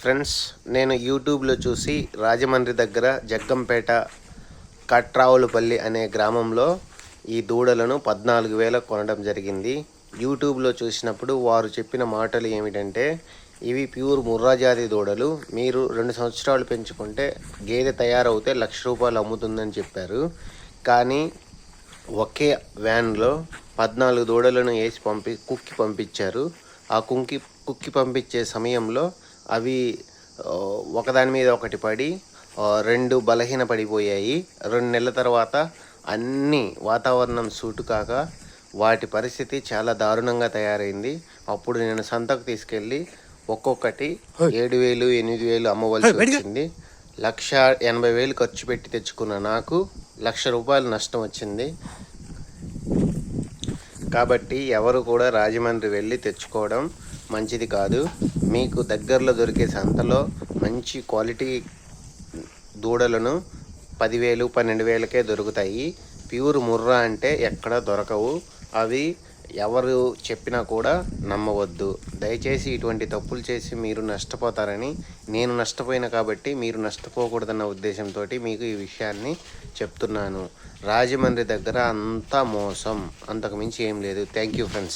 Friends నేను యూట్యూబ్లో చూసి రాజమండ్రి దగ్గర జగ్గంపేట కట్రావులపల్లి అనే గ్రామంలో ఈ దూడలను పద్నాలుగు వేల కొనడం జరిగింది. యూట్యూబ్లో చూసినప్పుడు వారు చెప్పిన మాటలు ఏమిటంటే ఇవి ప్యూర్ ముర్రాజాతి దూడలు. మీరు రెండు సంవత్సరాలు పెంచుకుంటే గేదె తయారవుతే లక్ష రూపాయలు అమ్ముతుందని చెప్పారు. కానీ ఒకే వ్యాన్లో పద్నాలుగు దూడలను వేసి పంపి కుక్కి పంపించారు. ఆ కుంకి కుక్కి పంపించే సమయంలో అవి ఒకదాని మీద ఒకటి పడి రెండు బలహీన పడిపోయాయి రెండు నెలల తర్వాత అన్ని వాతావరణం సూటు కాక వాటి పరిస్థితి చాలా దారుణంగా తయారైంది. అప్పుడు నేను సంతకు తీసుకెళ్ళి ఒక్కొక్కటి ఏడు వేలు ఎనిమిది వేలు అమ్మవలసి వచ్చింది. లక్ష ఎనభై వేలు ఖర్చు పెట్టి తెచ్చుకున్న నాకు లక్ష రూపాయలు నష్టం వచ్చింది. కాబట్టి ఎవరు కూడా రాజమండ్రి వెళ్ళి తెచ్చుకోవడం మంచిది కాదు. మీకు దగ్గరలో దొరికే సంతలో మంచి క్వాలిటీ దూడలను పదివేలు పన్నెండు వేలకే దొరుకుతాయి. ప్యూర్ ముర్రా అంటే ఎక్కడ దొరకవు. అవి ఎవరు చెప్పినా కూడా నమ్మవద్దు. దయచేసి ఇటువంటి తప్పులు చేసి మీరు నష్టపోతారని నేను నష్టపోయిన కాబట్టి మీరు నష్టపోకూడదన్న ఉద్దేశంతో మీకు ఈ విషయాన్ని చెప్తున్నాను. రాజమండ్రి దగ్గర అంతా మోసం. అంతకు మించి ఏం లేదు. Thank you friends